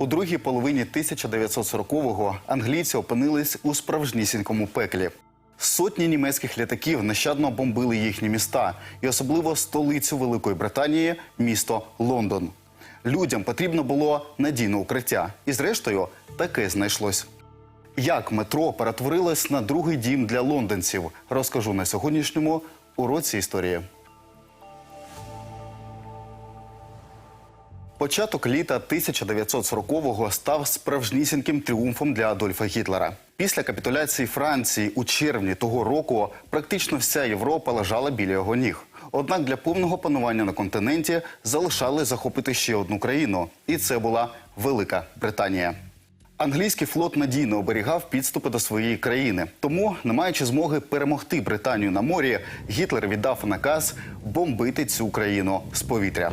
У другій половині 1940-го англійці опинились у справжнісінькому пеклі. Сотні німецьких літаків нещадно бомбили їхні міста, і особливо столицю Великої Британії, місто Лондон. Людям потрібно було надійне укриття, і зрештою таке знайшлось. Як метро перетворилось на другий дім для лондонців, розкажу на сьогоднішньому уроці історії. Початок літа 1940-го став справжнісіньким тріумфом для Адольфа Гітлера. Після капітуляції Франції у червні того року практично вся Європа лежала біля його ніг. Однак для повного панування на континенті залишали захопити ще одну країну, і це була Велика Британія. Англійський флот надійно оберігав підступи до своєї країни. Тому, не маючи змоги перемогти Британію на морі, Гітлер віддав наказ бомбити цю країну з повітря.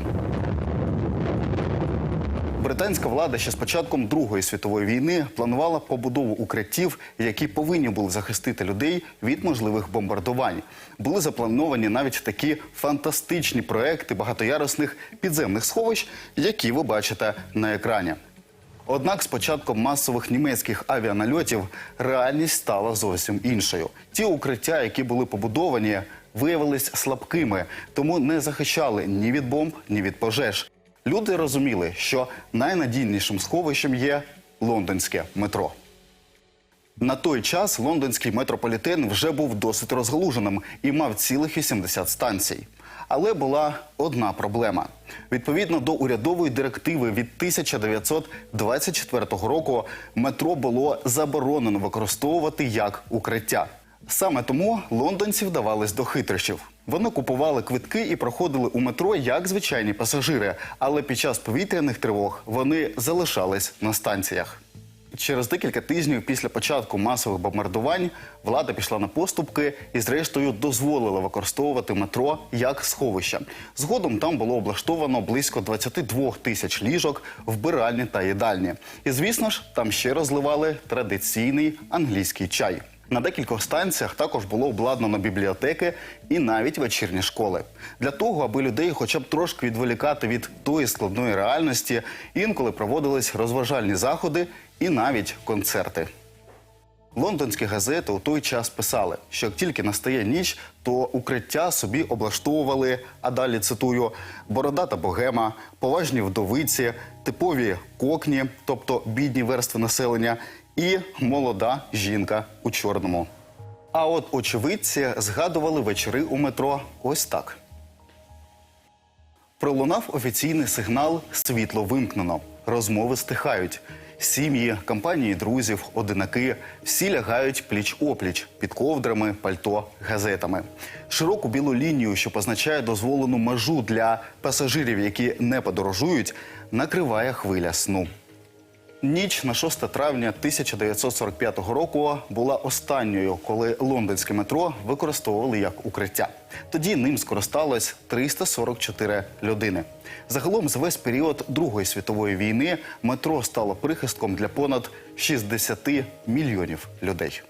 Британська влада ще з початком Другої світової війни планувала побудову укриттів, які повинні були захистити людей від можливих бомбардувань. Були заплановані навіть такі фантастичні проекти багатоярусних підземних сховищ, які ви бачите на екрані. Однак з початком масових німецьких авіанальотів реальність стала зовсім іншою. Ті укриття, які були побудовані, виявились слабкими, тому не захищали ні від бомб, ні від пожеж. Люди розуміли, що найнадійнішим сховищем є лондонське метро. На той час лондонський метрополітен вже був досить розгалуженим і мав цілих 80 станцій. Але була одна проблема. Відповідно до урядової директиви від 1924 року метро було заборонено використовувати як укриття. Саме тому лондонці вдавались до хитрощів. Вони купували квитки і проходили у метро як звичайні пасажири, але під час повітряних тривог вони залишались на станціях. Через декілька тижнів після початку масових бомбардувань влада пішла на поступки і, зрештою, дозволила використовувати метро як сховище. Згодом там було облаштовано близько 22 тисяч ліжок, вбиральні та їдальні. І, звісно ж, там ще розливали традиційний англійський чай. На декількох станціях також було обладнано бібліотеки і навіть вечірні школи. Для того, аби людей хоча б трошки відволікати від тої складної реальності, інколи проводились розважальні заходи і навіть концерти. Лондонські газети у той час писали, що як тільки настає ніч, то укриття собі облаштовували, а далі цитую, бородата богема, поважні вдовиці, типові кокні, тобто бідні верстви населення, і молода жінка у чорному. А от очевидці згадували вечори у метро ось так. Пролунав офіційний сигнал Світло вимкнено. Розмови стихають. Сім'ї, компанії друзів, одинаки всі лягають пліч-опліч під ковдрами, пальто, газетами. Широку білу лінію, що позначає дозволену межу для пасажирів, які не подорожують, накриває хвиля сну. Ніч на 6 травня 1945 року була останньою, коли лондонське метро використовували як укриття. Тоді ним скористалось 344 людини. Загалом за весь період Другої світової війни метро стало прихистком для понад 60 мільйонів людей.